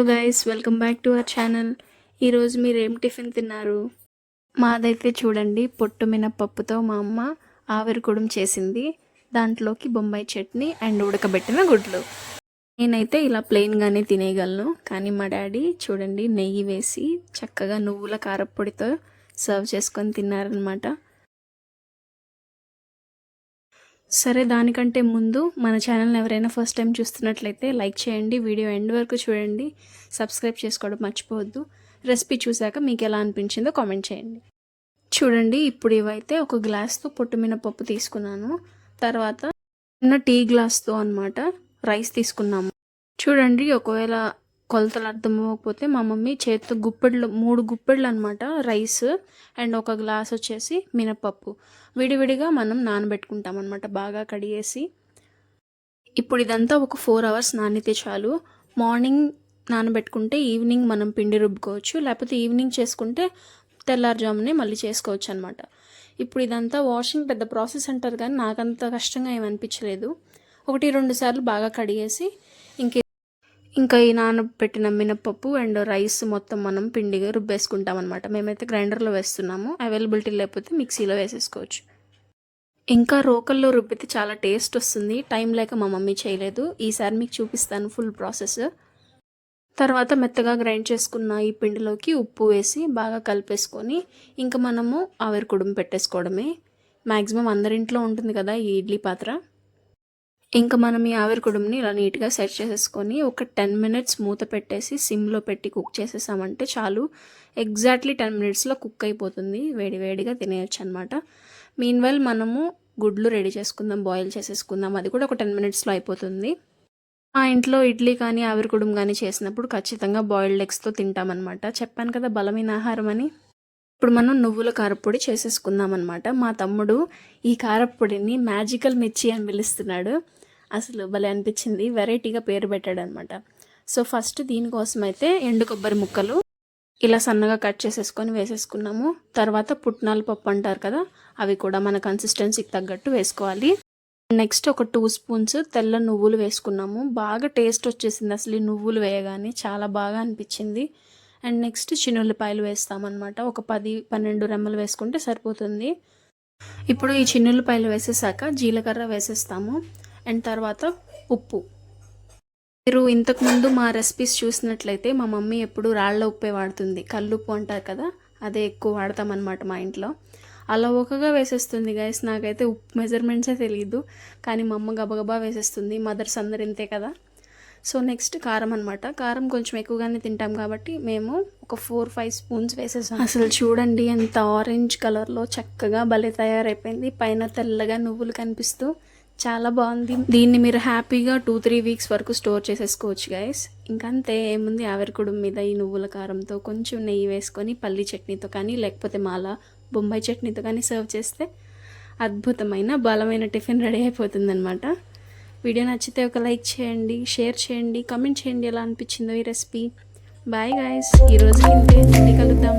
Hello guys welcome back to our channel ఈరోజు మీరు ఏం టిఫిన్ తిన్నారు? మాదైతే చూడండి పొట్టు మినపప్పుతో మా అమ్మ ఆవిరికుడం చేసింది. దాంట్లోకి బొంబాయి చట్నీ అండ్ ఉడకబెట్టిన గుడ్లు. నేనైతే ఇలా ప్లెయిన్గానే తినేయగలను కానీ మా డాడీ చూడండి నెయ్యి వేసి చక్కగా నువ్వుల కారప్పొడితో సర్వ్ చేసుకొని తిన్నారనమాట సరే దానికంటే ముందు మన ఛానల్ని ఎవరైనా ఫస్ట్ టైం చూస్తున్నట్లయితే లైక్ చేయండి వీడియో ఎండ్ వరకు చూడండి సబ్స్క్రైబ్ చేసుకోవడం మర్చిపోవద్దు. రెసిపీ చూశాక మీకు ఎలా అనిపించిందో కామెంట్ చేయండి. చూడండి ఇప్పుడు ఇవైతే ఒక గ్లాస్తో పొట్టు మినపప్పు తీసుకున్నాను. తర్వాత చిన్న టీ గ్లాస్తో అనమాట రైస్ తీసుకున్నాము. చూడండి ఒకవేళ కొలతలు అర్థం అవ్వకపోతే మా మమ్మీ చేతితో గుప్పెళ్ళు మూడు గుప్పెళ్ళు అనమాట రైస్ అండ్ ఒక గ్లాస్ వచ్చేసి మినపప్పు విడివిడిగా మనం నానబెట్టుకుంటాం అనమాట బాగా కడిగేసి. ఇప్పుడు ఇదంతా ఒక ఫోర్ అవర్స్ నానితే చాలు. మార్నింగ్ నానబెట్టుకుంటే ఈవినింగ్ మనం పిండి రుబ్బుకోవచ్చు. లేకపోతే ఈవినింగ్ చేసుకుంటే తెల్లారుజామునే మళ్ళీ చేసుకోవచ్చు అనమాట ఇప్పుడు ఇదంతా వాషింగ్ పెద్ద ప్రాసెస్ అంటారు కానీ నాకంత కష్టంగా ఏమి అనిపించలేదు ఒకటి రెండు సార్లు బాగా కడిగేసి ఇంక ఇంకా ఈ నానబెట్టిన మినపప్పు అండ్ రైస్ మొత్తం మనం పిండిగా రుబ్బేసుకుంటాం అనమాట మేమైతే గ్రైండర్లో వేస్తున్నాము. అవైలబిలిటీ లేకపోతే మిక్సీలో వేసేసుకోవచ్చు. ఇంకా రోకల్లో రుబ్బితే చాలా టేస్ట్ వస్తుంది. టైం లేక మా మమ్మీ చేయలేదు. ఈసారి మీకు చూపిస్తాను ఫుల్ ప్రాసెస్. తర్వాత మెత్తగా గ్రైండ్ చేసుకున్న ఈ పిండిలోకి ఉప్పు వేసి బాగా కలిపేసుకొని ఇంకా మనము ఆవిరి కుడుము పెట్టేసుకోవడమే. మ్యాక్సిమం అందరింట్లో ఉంటుంది కదా ఈ ఇడ్లీ పాత్ర. ఇంకా మనం ఈ ఆవిరి కుడుంని ఇలా నీట్గా సెట్ చేసేసుకొని ఒక టెన్ మినిట్స్ మూత పెట్టేసి సిమ్లో పెట్టి కుక్ చేసేసామంటే చాలు ఎగ్జాక్ట్లీ టెన్ మినిట్స్లో కుక్ అయిపోతుంది. వేడి వేడిగా తినేయచ్చు అనమాట మీన్వైల్ మనము గుడ్లు రెడీ చేసుకుందాం బాయిల్ చేసేసుకుందాం. అది కూడా ఒక టెన్ మినిట్స్లో అయిపోతుంది. మా ఇంట్లో ఇడ్లీ కానీ ఆవిరి కుడుము కానీ చేసినప్పుడు ఖచ్చితంగా బాయిల్డ్ ఎగ్స్తో తింటామన్నమాట చెప్పాను కదా బలమైన ఆహారం అని. ఇప్పుడు మనం నువ్వుల కారపొడి చేసేసుకుందాం అనమాట మా తమ్ముడు ఈ కారపొడిని మ్యాజికల్ మిర్చి అని పిలుస్తున్నాడు. అసలు భలే అనిపించింది. వెరైటీగా పేరు పెట్టాడు అనమాట సో ఫస్ట్ దీనికోసం అయితే ఎండు కొబ్బరి ముక్కలు ఇలా సన్నగా కట్ చేసేసుకొని వేసేసుకున్నాము. తర్వాత పుట్నాల పప్పు అంటారు కదా అవి కూడా మన కన్సిస్టెన్సీకి తగ్గట్టు వేసుకోవాలి. నెక్స్ట్ ఒక టూ స్పూన్స్ తెల్ల నువ్వులు వేసుకున్నాము. బాగా టేస్ట్ వచ్చేసింది. అసలు ఈ నువ్వులు వేయగానే చాలా బాగా అనిపించింది. అండ్ నెక్స్ట్ చిన్నుల్లిపాయలు వేస్తామన్నమాట. ఒక పది పన్నెండు రెమ్మలు వేసుకుంటే సరిపోతుంది. ఇప్పుడు ఈ చిన్నుల్లిపాయలు వేసేసాక జీలకర్ర వేసేస్తాము. అండ్ తర్వాత ఉప్పు. మీరు ఇంతకుముందు మా రెసిపీస్ చూసినట్లయితే మా మమ్మీ ఎప్పుడు రాళ్ళ ఉప్పే వాడుతుంది. కల్లుప్పు అంటారు కదా అదే ఎక్కువ వాడతామన్నమాట మా ఇంట్లో. అలా ఒకగా వేసేస్తుంది గైస్ నాకైతే ఉప్పు మెజర్మెంట్సే తెలియదు కానీ మా అమ్మ గబగబా వేసేస్తుంది. మదర్స్ అందరు ఇంతే కదా. సో నెక్స్ట్ కారం అనమాట కారం కొంచెం ఎక్కువగానే తింటాం కాబట్టి మేము ఒక ఫోర్ ఫైవ్ స్పూన్స్ వేసేసాం. అసలు చూడండి ఎంత ఆరెంజ్ కలర్లో చక్కగా భలే తయారైపోయింది. పైన తెల్లగా నువ్వులు కనిపిస్తూ చాలా బాగుంది. దీన్ని మీరు హ్యాపీగా టూ త్రీ వీక్స్ వరకు స్టోర్ చేసేసుకోవచ్చు గైస్ ఇంకంతే ఏముంది? ఆవిరికుడు మీద ఈ నువ్వుల కారంతో కొంచెం నెయ్యి వేసుకొని పల్లి చట్నీతో కానీ లేకపోతే మాల బొంబాయి చట్నీతో కానీ సర్వ్ చేస్తే అద్భుతమైన బలమైన టిఫిన్ రెడీ అయిపోతుందన్నమాట. వీడియో నచ్చితే ఒక లైక్ చేయండి షేర్ చేయండి కామెంట్ చేయండి ఎలా అనిపించిందో ఈ రెసిపీ. బాయ్ గాయస్ ఈరోజు ఇంతే. మళ్ళీ కలుద్దాం.